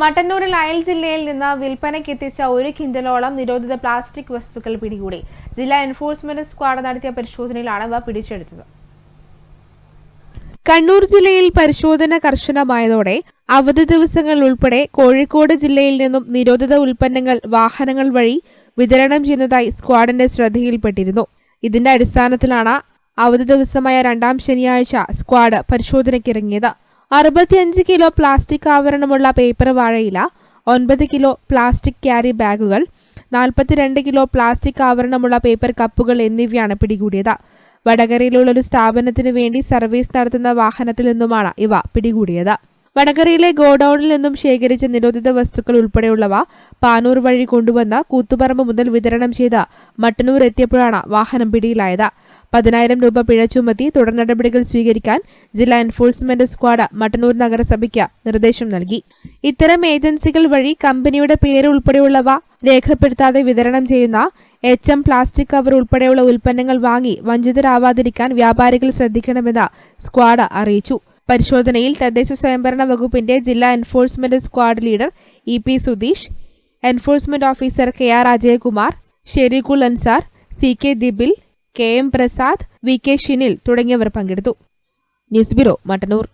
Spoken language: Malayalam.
മട്ടന്നൂരിൽ അയൽ ജില്ലയിൽ നിന്ന് വിൽപ്പനയ്ക്ക് എത്തിച്ച ഒരു കിൻഡലോളം നിരോധിത പ്ലാസ്റ്റിക് വസ്തുക്കൾ പിടികൂടി. ജില്ലാ എൻഫോഴ്സ്മെന്റ് സ്ക്വാഡ് നടത്തിയ പരിശോധനയിലാണ് ഇവ പിടിച്ചെടുത്തത്. കണ്ണൂർ ജില്ലയിൽ പരിശോധന കർശനമായതോടെ അവധി ദിവസങ്ങൾ ഉൾപ്പെടെ കോഴിക്കോട് ജില്ലയിൽ നിന്നും നിരോധിത ഉൽപ്പന്നങ്ങൾ വാഹനങ്ങൾ വഴി വിതരണം ചെയ്യുന്നതായി സ്ക്വാഡിന്റെ ശ്രദ്ധയിൽപ്പെട്ടിരുന്നു. ഇതിന്റെ അടിസ്ഥാനത്തിലാണ് അവധി ദിവസമായ രണ്ടാം ശനിയാഴ്ച സ്ക്വാഡ് പരിശോധനയ്ക്കിറങ്ങിയത് അറുപത്തിയഞ്ച് കിലോ പ്ലാസ്റ്റിക് ആവരണമുള്ള പേപ്പർ വാഴയില ഒൻപത് കിലോ പ്ലാസ്റ്റിക് ക്യാരി ബാഗുകൾ നാൽപ്പത്തിരണ്ട് കിലോ പ്ലാസ്റ്റിക് ആവരണമുള്ള പേപ്പർ കപ്പുകൾ എന്നിവയാണ് പിടികൂടിയത്. വടകരയിലുള്ള ഒരു സ്ഥാപനത്തിന് വേണ്ടി സർവീസ് നടത്തുന്ന വാഹനത്തിൽ നിന്നുമാണ് ഇവ പിടികൂടിയത്. വടകരയിലെ ഗോഡൌണിൽ നിന്നും ശേഖരിച്ച നിരോധിത വസ്തുക്കൾ ഉൾപ്പെടെയുള്ളവ പാനൂർ വഴി കൊണ്ടുവന്ന കൂത്തുപറമ്പ് മുതൽ വിതരണം ചെയ്ത മട്ടന്നൂർ എത്തിയപ്പോഴാണ് വാഹനം പിടിയിലായത്. പതിനായിരം രൂപ പിഴ ചുമത്തി തുടർ നടപടികൾ സ്വീകരിക്കാൻ ജില്ലാ എൻഫോഴ്സ്മെന്റ് സ്ക്വാഡ് മട്ടന്നൂർ നഗരസഭയ്ക്ക് നിർദ്ദേശം നൽകി. ഇത്തരം ഏജൻസികൾ വഴി കമ്പനിയുടെ പേര് ഉൾപ്പെടെയുള്ളവ രേഖപ്പെടുത്താതെ വിതരണം ചെയ്യുന്ന എച്ച് എം പ്ലാസ്റ്റിക് കവർ ഉൾപ്പെടെയുള്ള ഉൽപ്പന്നങ്ങൾ വാങ്ങി വഞ്ചിതരാവാതിരിക്കാൻ വ്യാപാരികൾ ശ്രദ്ധിക്കണമെന്ന് സ്ക്വാഡ് അറിയിച്ചു. പരിശോധനയിൽ തദ്ദേശ സ്വയംഭരണ വകുപ്പിന്റെ ജില്ലാ enforcement squad leader E P Sudheesh enforcement officer K R Ajayakumar Shereekhul Ansar C K Dibil K M Prasad V K Shinil തുടങ്ങിയവർ പങ്കെടുത്തു. News bureau Mattannur.